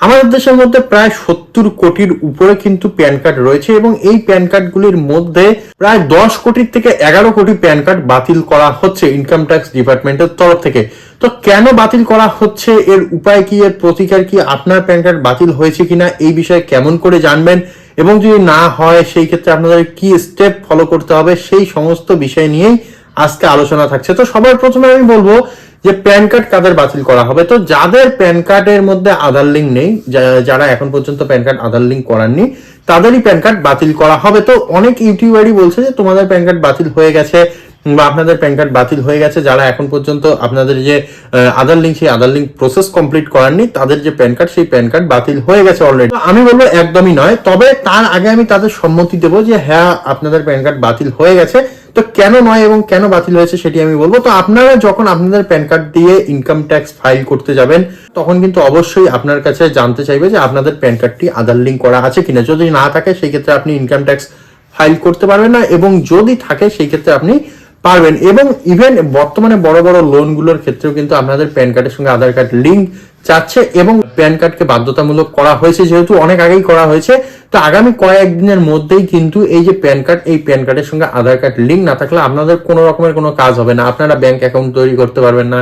আমাদের দেশের মধ্যে প্রায় সত্তর কোটির উপরে কিন্তু প্যান কার্ড রয়েছে এবং এই প্যান কার্ডগুলির মধ্যে প্রায় দশ কোটির থেকে এগারো কোটি প্যান কার্ড বাতিল করা হচ্ছে ইনকাম ট্যাক্স ডিপার্টমেন্টের তরফ থেকে। তো কেন বাতিল করা হচ্ছে? এর উপায় কি? এর প্রতিকার কি? আপনার প্যান কার্ড বাতিল হয়েছে কিনা? এই বিষয়ে কেমন করে জানবেন? এবং যদি না হয়, সেই ক্ষেত্রে আপনাদের কি স্টেপ ফলো করতে হবে? সেই সমস্ত বিষয় নিয়েই আজকে আলোচনা থাকছে। তো সবার প্রথমে আমি বলব যে প্যান কার্ড কাদের বাতিল করা হবে? তো যাদের প্যান কার্ডের মধ্যে আধার লিঙ্ক নেই যারা এখন পর্যন্ত প্যান কার্ড আধার লিঙ্ক করাননি, তাদেরই প্যান কার্ড বাতিল করা হবে। তো অনেক ইউটিউবারই বলছে যে, তোমাদের প্যান কার্ড বাতিল হয়ে গেছে বা আপনাদের প্যান কার্ড বাতিল হয়ে গেছে। যারা এখন পর্যন্ত আপনাদের যে আধার লিঙ্ক, সেই আধার লিঙ্ক প্রসেস কমপ্লিট করাননি, তাদের যে প্যান কার্ড, সেই প্যান কার্ড বাতিল হয়ে গেছে অলরেডি আমি বলব একদমই নয়, তবে তার আগে আমি তাদের সম্মতি দেবো যে হ্যাঁ আপনাদের প্যান কার্ড বাতিল হয়ে গেছে। তো কেন নয় এবং কেন বাতিল হয়েছে সেটি আমি বলব। তো আপনারা যখন আপনাদের প্যান কার্ড দিয়ে ইনকাম ট্যাক্স ফাইল করতে যাবেন, তখন কিন্তু অবশ্যই আপনার কাছে জানতে চাইবে যে আপনাদের প্যান কার্ডটি আধার লিঙ্ক করা আছে কিনা। যদি না থাকে, সেই ক্ষেত্রে আপনি ইনকাম ট্যাক্স ফাইল করতে পারবেন না এবং যদি থাকে, সেই ক্ষেত্রে আপনি পারবেন। এবং ইভেন বর্তমানে বড় বড় লোনগুলোর ক্ষেত্রেও কিন্তু আপনাদের প্যান কার্ডের সঙ্গে আধার কার্ড লিঙ্ক চাচ্ছে এবং প্যান কার্ডকে বাধ্যতামূলক করা হয়েছে, যেহেতু অনেক আগেই করা হয়েছে। তো আগামী কয়েকদিনের মধ্যেই কিন্তু এই যে প্যান কার্ড এই প্যান কার্ডের সঙ্গে আধার কার্ড লিঙ্ক না থাকলে আপনাদের কোনো রকমের কোনো কাজ হবে না। আপনারা ব্যাংক অ্যাকাউন্ট তৈরি করতে পারবেন না।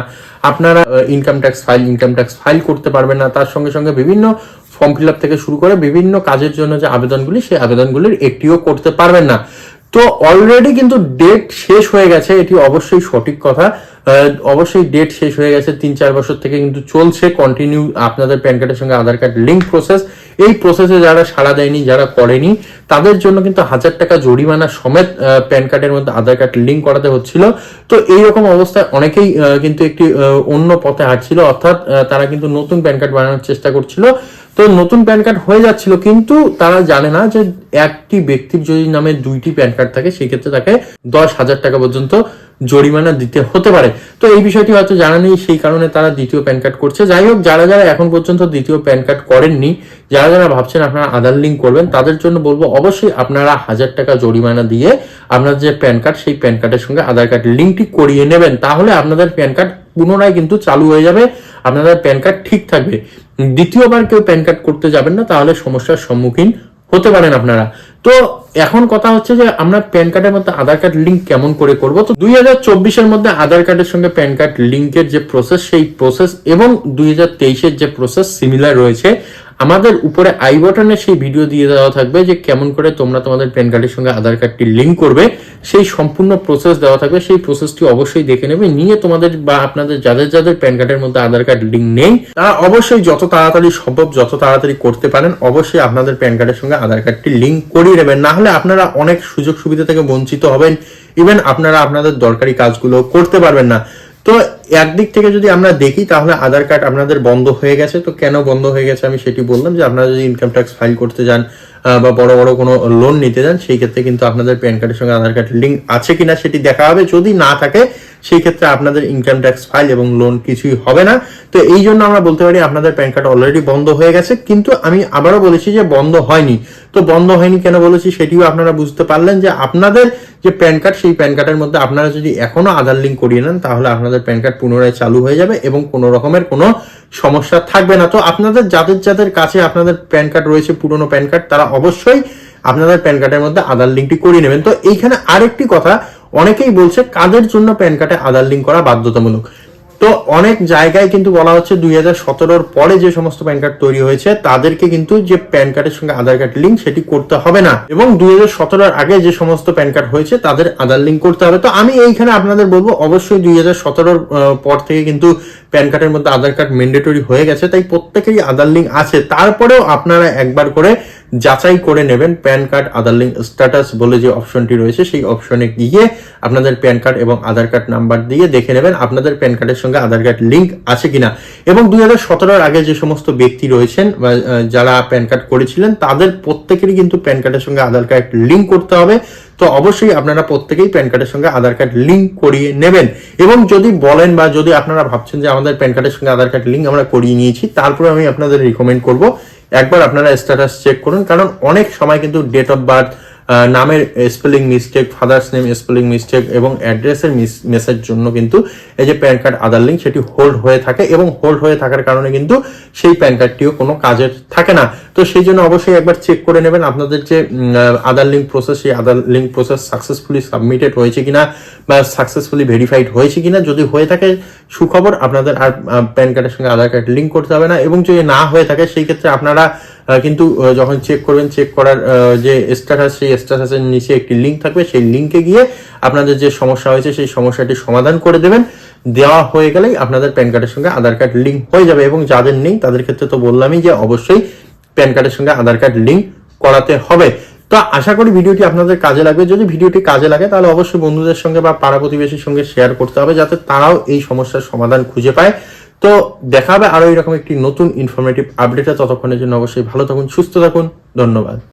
আপনারা income tax file income tax file করতে পারবেন না। তার সঙ্গে সঙ্গে বিভিন্ন ফর্ম ফিল আপ থেকে শুরু করে বিভিন্ন কাজের জন্য যে আবেদনগুলি, সেই আবেদনগুলির একটিও করতে পারবেন না। তো অলরেডি কিন্তু ডেট শেষ হয়ে গেছে, এটি অবশ্যই সঠিক কথা। অবশ্যই ডেট শেষ হয়ে গেছে তিন চার বছর থেকে কিন্তু চলছে কন্টিনিউ আপনাদের প্যান কার্ডের সঙ্গে আধার কার্ড লিঙ্ক প্রসেস এই প্রসেসে যারা সাড়া দেয়নি, যারা করেনি, তাদের জন্য কিন্তু হাজার টাকা জরিমানা সমেত প্যান কার্ডের মধ্যে আধার কার্ড লিঙ্ক করাতে হচ্ছিল। তো এইরকম অবস্থায় অনেকেই কিন্তু একটি অন্য পথে হাঁটছিল, অর্থাৎ তারা কিন্তু নতুন প্যান কার্ড বানানোর চেষ্টা করছিল। তো নতুন প্যান কার্ড হয়ে যাচ্ছিল, কিন্তু তারা জানে না যে একটি ব্যক্তির যদি নামে দুইটি প্যান কার্ড থাকে সেই ক্ষেত্রে তাকে দশ হাজার টাকা পর্যন্ত জরিমানা দিতে হতে পারে। তো এই বিষয়টি হয়তো জানা নেই, সেই কারণে তারা দ্বিতীয় প্যান কার্ড করছে। যাই হোক, যারা যারা এখন পর্যন্ত দ্বিতীয় প্যান কার্ড করেননি, যারা যারা ভাবছেন আপনারা আধার লিঙ্ক করবেন, তাদের জন্য বলব অবশ্যই আপনারা হাজার টাকা জরিমানা দিয়ে আপনার যে প্যান কার্ড, সেই প্যান কার্ডের সঙ্গে আধার কার্ড লিঙ্কটি করিয়ে নেবেন। তাহলে আপনাদের প্যান কার্ড পুনরায় কিন্তু চালু হয়ে যাবে। আপনাদের প্যান কার্ড ঠিক থাকবে। দ্বিতীয়বার কেউ প্যান কার্ড করতে যাবেন না, তাহলে সমস্যার সম্মুখীন হতে পারেন আপনারা। তো এখন কথা হচ্ছে যে, আমরা প্যান কার্ডের মধ্যে আধার কার্ড লিঙ্ক কেমন করে করব? তো দুই হাজার চব্বিশের মধ্যে আধার কার্ডের সঙ্গে প্যান কার্ড লিঙ্কের যে প্রসেস সেই প্রসেস এবং দুই হাজার তেইশের যে প্রসেস সিমিলার রয়েছে আমাদের উপরে আই বটনে সেই ভিডিও দিয়ে দেওয়া থাকবে যে কেমন করে তোমরা তোমাদের প্যান কার্ডের সঙ্গে আধার কার্ডটি লিঙ্ক করবে। সেই সম্পূর্ণ প্রসেস দেওয়া থাকবে। সেই প্রসেসটি অবশ্যই দেখে নেবে। নিয়ে তোমাদের বা আপনাদের যাদের যাদের প্যান কার্ডের মধ্যে আধার কার্ড লিঙ্ক নেই, তারা অবশ্যই যত তাড়াতাড়ি সম্ভব, যত তাড়াতাড়ি করতে পারেন, অবশ্যই আপনাদের প্যান কার্ডের সঙ্গে আধার কার্ডটি লিঙ্ক করিয়ে নেবেন। না হলে আপনারা অনেক সুযোগ সুবিধা থেকে বঞ্চিত হবেন। ইভেন আপনারা আপনাদের দরকারি কাজগুলো করতে পারবেন না। তো একদিক থেকে যদি আমরা দেখি, তাহলে আধার কার্ড আপনাদের বন্ধ হয়ে গেছে। তো কেন বন্ধ হয়ে গেছে আমি সেটি বললাম যে, আপনারা যদি ইনকাম ট্যাক্স ফাইল করতে যান বা বড় বড় কোনো লোন নিতে যান সেই ক্ষেত্রে কিন্তু আপনাদের প্যান কার্ডের সঙ্গে আধার কার্ড লিঙ্ক আছে কিনা সেটি দেখা হবে। যদি না থাকে, সেই ক্ষেত্রে আপনাদের ইনকাম ট্যাক্স ফাইল এবং লোন কিছুই হবে না। তো এই জন্য আমরা বলতে পারি আপনাদের প্যান কার্ড অলরেডি বন্ধ হয়ে গেছে। কিন্তু আমি আবারও বলেছি যে, বন্ধ হয়নি। তো বন্ধ হয়নি কেন বলেছি সেটিও আপনারা বুঝতে পারলেন যে, আপনাদের যে প্যান কার্ড সেই প্যান কার্ডের মধ্যে আপনারা যদি এখনও আধার লিঙ্ক করিয়ে নেন, তাহলে আপনাদের প্যান কার্ড পুনরায় চালু হয়ে যাবে এবং কোনো রকমের কোনো সমস্যা থাকবে না। তো আপনাদের যাদের যাদের কাছে আপনাদের প্যান কার্ড রয়েছে, পুরনো প্যান কার্ড, তারা অবশ্যই আপনাদের প্যান কার্ডের মধ্যে আধার লিঙ্কটি করিয়ে নেবেন। তো এইখানে আরেকটি কথা, অনেকেই বলছে, কাদের জন্য প্যান কার্ডে আধার লিঙ্ক করা বাধ্যতামূলক? তো অনেক জায়গায় কিন্তু বলা হচ্ছে দুই হাজার সতেরোর পরে যে সমস্ত প্যান কার্ড তৈরি হয়েছে, তাদেরকে কিন্তু যে প্যান কার্ডের সঙ্গে আধার কার্ড লিঙ্ক সেটি করতে হবে না। এবং দুই হাজার সতেরোর আগে যে সমস্ত প্যান কার্ড হয়েছে, তাদের আধার লিঙ্ক করতে হবে। তো আমি এইখানে আপনাদের বলব, অবশ্যই দুই হাজার সতেরোর পর থেকে কিন্তু প্যান কার্ডের মধ্যে আধার কার্ড ম্যান্ডেটরি হয়ে গেছে, তাই প্রত্যেকেরই আধার লিঙ্ক আছে। তারপরেও আপনারা একবার করে যাচাই করে নেবেন pan card, Aadhaar link status বলে যে অপশনটি রয়েছে, সেই অপশনে গিয়ে আপনাদের প্যান কার্ড এবং আধার কার্ড নাম্বার দিয়ে দেখে নেবেন আপনাদের প্যান কার্ডের সঙ্গে আধার কার্ড লিঙ্ক আছে কিনা। এবং দুই হাজার সতেরোর আগে যে সমস্ত ব্যক্তি রয়েছেন যারা প্যান কার্ড করেছিলেন, তাদের প্রত্যেকেরই কিন্তু প্যান কার্ডের সঙ্গে আধার কার্ড লিঙ্ক করতে হবে। তো অবশ্যই আপনারা প্রত্যেকেই প্যান কার্ডের সঙ্গে আধার কার্ড লিঙ্ক করিয়ে নেবেন। এবং যদি বলেন বা যদি আপনারা ভাবছেন যে আমাদের প্যান কার্ডের সঙ্গে আধার কার্ড লিঙ্ক আমরা করিয়ে নিয়েছি, তারপরে আমি আপনাদের রিকমেন্ড করব। একবার আপনারা স্ট্যাটাস চেক করুন, কারণ অনেক সময় কিন্তু ডেট অফ বার্থ নামের spelling mistake father's name spelling mistake এবং অ্যাড্রেসের মেসের জন্য কিন্তু এই যে প্যান কার্ড আধার লিঙ্ক সেটি হোল্ড হয়ে থাকে এবং হোল্ড হয়ে থাকার কারণে কিন্তু সেই প্যান কার্ডটিও কোনো কাজের থাকে না। তো সেই জন্য অবশ্যই একবার চেক করে নেবেন আপনাদের যে আধার লিঙ্ক প্রসেস সেই Aadhaar link process successfully submitted হয়েছে কিনা বা সাকসেসফুলি ভেরিফাইড হয়েছে কিনা। যদি হয়ে থাকে সুখবর, আপনাদের আর প্যান কার্ডের সঙ্গে আধার কার্ড লিঙ্ক করতে হবে না এবং যদি না হয়ে থাকে, সেই ক্ষেত্রে আপনারা কিন্তু যখন চেক করবেন চেক করার যে স্ট্যাটাস সেই স্ট্যাটাসের নিচে একটি লিঙ্ক থাকবে, সেই লিঙ্কে গিয়ে আপনাদের যে সমস্যা হয়েছে, সেই সমস্যাটি সমাধান করে দেবেন। দেওয়া হয়ে গেলেই আপনাদের প্যান কার্ডের সঙ্গে আধার কার্ড লিঙ্ক হয়ে যাবে এবং যাদের নেই, তাদের ক্ষেত্রে তো বললামই যে অবশ্যই প্যান কার্ডের সঙ্গে আধার কার্ড লিঙ্ক করাতে হবে। তো আশা করি ভিডিওটি আপনাদের কাজে লাগবে। যদি ভিডিওটি কাজে লাগে, তাহলে অবশ্যই বন্ধুদের সঙ্গে বা পাড়া প্রতিবেশীর সঙ্গে শেয়ার করতে হবে, যাতে তারাও এই সমস্যার সমাধান খুঁজে পায়। তো দেখা হবে আরও এরকম একটি নতুন ইনফরমেটিভ আপডেটে ততক্ষণের জন্য অবশ্যই ভালো থাকুন, সুস্থ থাকুন। ধন্যবাদ।